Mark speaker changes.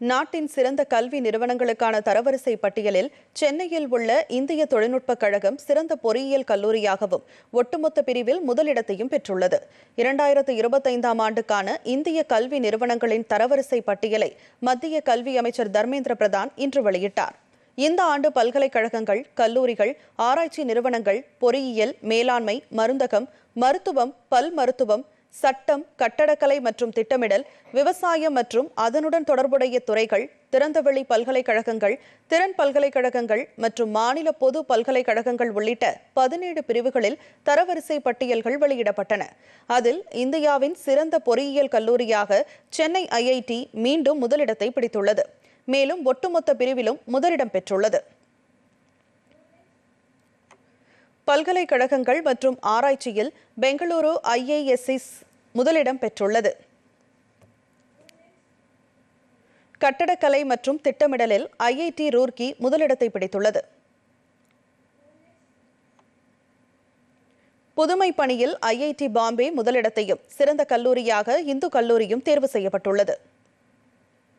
Speaker 1: நாட்டின் சிறந்த கல்வி நிறுவனங்களுக்கான தரவரிசை பட்டியலில் சென்னையில் உள்ள இந்திய தொழில்நுட்பக் கழகம் சிறந்த பொறியியல் கல்லூரியாகவும் ஒட்டுமொத்த பிரிவில் முதலிடத்தையும் பெற்றுள்ளது. இரண்டாயிரத்து இருபத்தைந்தாம் ஆண்டுக்கான இந்திய கல்வி நிறுவனங்களின் தரவரிசை பட்டியலை மத்திய கல்வி அமைச்சர் தர்மேந்திர பிரதான் இன்று வெளியிட்டார். இந்த ஆண்டு பல்கலைக்கழகங்கள் கல்லூரிகள் ஆராய்ச்சி நிறுவனங்கள் பொறியியல் மேலாண்மை மருந்தகம் மருத்துவம் பல் மருத்துவம் சட்டம் கட்டடக்கலை மற்றும் திட்டமிடல் விவசாயம் மற்றும் அதனுடன் தொடர்புடைய துறைகள் திறந்தவெளி பல்கலைக்கழகங்கள் திறன் பல்கலைக்கழகங்கள் மற்றும் மாநில பொது பல்கலைக்கழகங்கள் உள்ளிட்ட பதினேழு பிரிவுகளில் தரவரிசை பட்டியல்கள் வெளியிடப்பட்டன. அதில் இந்தியாவின் சிறந்த பொறியியல் கல்லூரியாக சென்னை ஐஐடி மீண்டும் முதலிடத்தை பிடித்துள்ளது. மேலும் ஒட்டுமொத்த பிரிவிலும் முதலிடம் பெற்றுள்ளது. பல்கலைக்கழகங்கள் மற்றும் ஆராய்ச்சியில் பெங்களூரு ஐஏஎஸ்இஸ் முதலிடம் பெற்றுள்ளது. கட்டடக்கலை மற்றும் திட்டமிடலில் ஐஐடி ரூர்கி முதலிடத்தை பிடித்துள்ளது. புதுமை பணியில் ஐஐடி பாம்பே முதலிடத்தையும் சிறந்த கல்லூரியாக இந்து கல்லூரியும் தேர்வு செய்யப்பட்டுள்ளது.